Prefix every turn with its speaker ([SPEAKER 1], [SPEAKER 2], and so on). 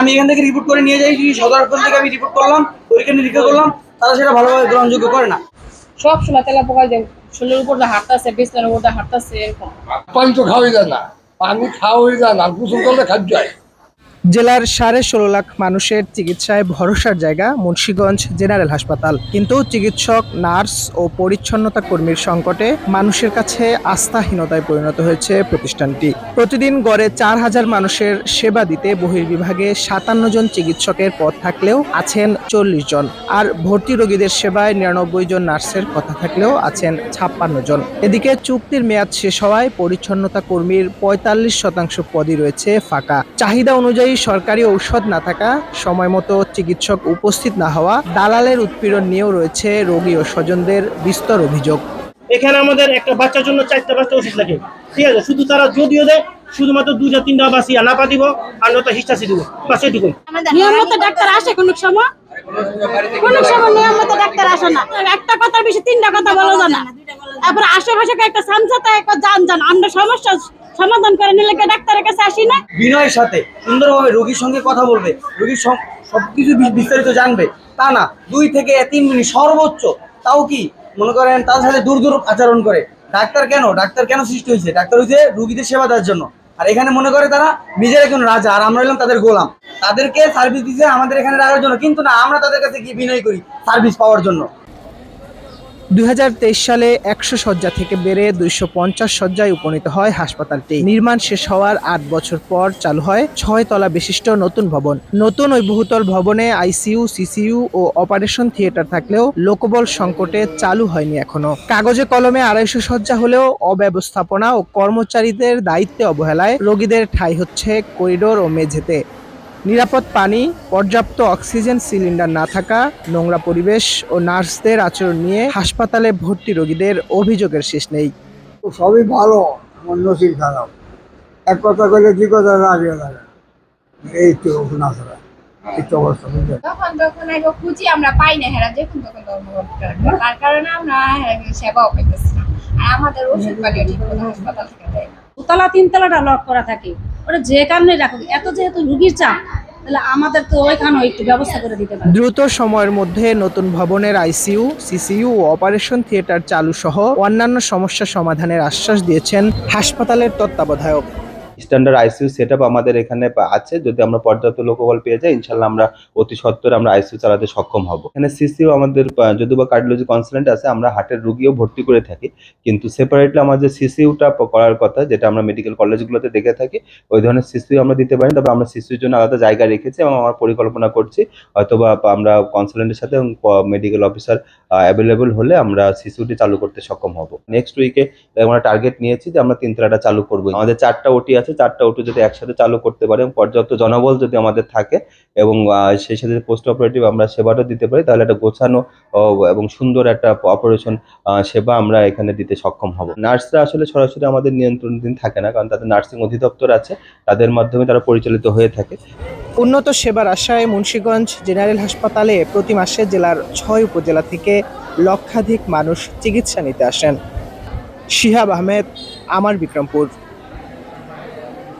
[SPEAKER 1] আমি এখান থেকে রিপোর্ট করে নিয়ে যাই সদর হাসপাতাল থেকে আমি রিপোর্ট করলাম ওইখানে রিপোর্ট করলাম তারা সেটা ভালোভাবে গ্রহণযোগ্য করে না।
[SPEAKER 2] সব সময় তেলা পোকা শরীরের উপর হাঁটতেছে বিছনার উপর হাঁটতেছে এরকম।
[SPEAKER 3] পানি তো খাওয়াই যায় না। পানি খাওয়াই যায় না গোসল করলে খাদ্য হয়।
[SPEAKER 4] জেলার সাড়ে ষোলো লাখ মানুষের চিকিৎসায় ভরসার জায়গা মুন্সীগঞ্জ জেনারেল হাসপাতাল। কিন্তু চিকিৎসক, নার্স ও পরিচ্ছন্নতা কর্মীর সংকটে মানুষের কাছে আস্থাহীনতায় পরিণত হয়েছে প্রতিষ্ঠানটি। প্রতিদিন গড়ে চার হাজার মানুষের সেবা দিতে বহির্বিভাগে সাতান্ন জন চিকিৎসকের পদ থাকলেও আছেন চল্লিশ জন। আর ভর্তি রোগীদের সেবায় নিরানব্বই জন নার্সের কথা থাকলেও আছেন ছাপ্পান্ন জন। এদিকে চুক্তির মেয়াদ শেষ হওয়ায় পরিচ্ছন্নতা কর্মীর পঁয়তাল্লিশ শতাংশ পদই রয়েছে ফাঁকা। চাহিদা অনুযায়ী সরকারি ঔষধ না থাকা সময় মতো চিকিৎসক উপস্থিত না হওয়া দালালের উৎপীড়ন নিয়েও রয়েছে রোগী ও স্বজনদের বিস্তর অভিযোগ।
[SPEAKER 5] এখানে আমাদের একটা বাচ্চার জন্য চারটা পাঁচটা ওষুধ লাগে। ঠিক আছে শুধু তারা যদিও দেয় শুধুমাত্র দুইটা তিনটা বাসি আনাপা দিব আর নয়তো হিস্টাসি দিব বাস এটুকুই
[SPEAKER 6] নিয়মিত ডাক্তার আসে কোন সময়? কোন সময় নিয়মিত ডাক্তার আসে না। একটা কথার বেশি তিনটা কথা বলা যায় না। তারপর আশেপাশে একটা সামসাতে একটা জান জান আমরা সমস্যা সমাধান করে নিলে কি ডাক্তারের কাছে আসি না?
[SPEAKER 1] বিনয়ের সাথে সুন্দরভাবে রোগীর সঙ্গে কথা বলবে, রোগীর সবকিছু বিস্তারিত জানবে। তা না, দুই থেকে তিন মিনিট সর্বোচ্চ। তাও কি, মনে করেন তার সাথে দূর দূর আচরণ করে। ডাক্তার কেন? ডাক্তার কেন সৃষ্টি হয়েছে? ডাক্তার হয়েছে রুগীদের সেবা দেওয়ার জন্য। আর এখানে মনে করে তারা নিজের একজন রাজা, আর আমরা হলাম তাদের গোলাম। তাদেরকে সার্ভিস দিচ্ছে আমাদের এখানে রাখার জন্য। কিন্তু না, আমরা তাদের কাছে গিয়ে বিনয় করি সার্ভিস পাওয়ার জন্য।
[SPEAKER 4] দুই হাজার তেইশ সালে একশো শয্যা থেকে বেড়ে দুইশো পঞ্চাশ শয্যায় উপনীত হয় হাসপাতালটি। নির্মাণ শেষ হওয়ার আট বছর পর চালু হয় ছয় তলা বিশিষ্ট নতুন ভবন। নতুন ওই বহুতল ভবনে আইসিইউ, সিসিইউ ও অপারেশন থিয়েটার থাকলেও লোকবল সংকটে চালু হয়নি এখনও। কাগজে কলমে আড়াইশো শয্যা হলেও অব্যবস্থাপনা ও কর্মচারীদের দায়িত্বে অবহেলায় রোগীদের ঠাঁই হচ্ছে করিডোর ও মেঝেতে। নিরাপদ পানি পর্যাপ্ত অক্সিজেন সিলিন্ডার না থাকা নোংরা পরিবেশ ও নার্সদের আচরণ নিয়ে হাসপাতালে ভর্তি রোগীদের অভিযোগের শেষ নেই।
[SPEAKER 3] সবই ভালো আমার নসিব খারাপ। এক কথা কইলে দুই কথা রাজিও লাগে এই তো না
[SPEAKER 7] তখন তখন আগে খুঁজি আমরা পাই না হেরা দেখুন তখন। তার কারণে আমরা হেরা সেবাও পাইতেছি না। আর আমাদের ওষুধ পালিও ঠিক মতো হাসপাতাল থেকে দেয় না।
[SPEAKER 6] দুতলা তিনতলাটা লক করা থাকে। ওরা যে কারণে রাখুক, এত যেহেতু রুগীর চাপ, তাহলে আমাদের তো ওইখানেও একটু ব্যবস্থা করে দিতে পারে।
[SPEAKER 4] দ্রুত সময়ের মধ্যে নতুন ভবনের আইসিইউ, সিসিইউ ও অপারেশন থিয়েটার চালু সহ অন্যান্য সমস্যা সমাধানের আশ্বাস দিয়েছেন হাসপাতালের তত্ত্বাবধায়ক।
[SPEAKER 8] স্ট্যান্ডার্ড আইসিইউ সেট আমাদের এখানে আছে। যদি আমরা পর্যাপ্ত লোকবল পেয়ে যাই ইনশাল্লাহ আমরা অতি সত্বর আমরা আইসিইউ চালাতে সক্ষম হব। এখানে সিসিও আমাদের আহ, যদি বা কার্ডিওলজি কনসালটেন্ট আছে আমরা হার্টের রুগীও ভর্তি করে থাকি। কিন্তু সেপারেটলি আমাদের সিসিউটা করার কথা যেটা আমরা মেডিকেল কলেজগুলোতে দেখে থাকি ওই ধরনের সিসিউ আমরা দিতে পারি তবে আমরা সিসিউর জন্য আলাদা জায়গা রেখেছি এবং আমরা পরিকল্পনা করছি। হয়তোবা আমরা কনসালটেন্টের সাথে এবং মেডিকেল অফিসার অ্যাভেলেবল হলে আমরা সিসিউটি চালু করতে সক্ষম হব। নেক্সট উইকে আমরা টার্গেট নিয়েছি যে আমরা তিনতলাটা চালু করব আমাদের চারটা ওটি আছে চারটা ওটি যদি একসাথে চালু করতে পারে এবং পর্যাপ্ত জনবল যদি আমাদের থাকে এবং সেই সাথে পোস্ট অপারেটিভ আমরা সেবাটা দিতে পারি, তাহলে একটা গোছানো এবং সুন্দর একটা অপারেশন সেবা আমরা এখানে দিতে সক্ষম হব। নার্সরা আসলে সরাসরি আমাদের নিয়ন্ত্রণাধীন থাকে না, কারণ তাদের নার্সিং অধিদপ্তর আছে, তাদের মাধ্যমে তারা পরিচালিত হয়ে থাকে।
[SPEAKER 4] উন্নত সেবার আশায় মুন্সীগঞ্জ জেনারেল হাসপাতালে প্রতি মাসে জেলার ছয় উপজেলা থেকে লক্ষাধিক মানুষ চিকিৎসা নিতে আসেন। শিহাব আহমেদ, আমার বিক্রমপুর।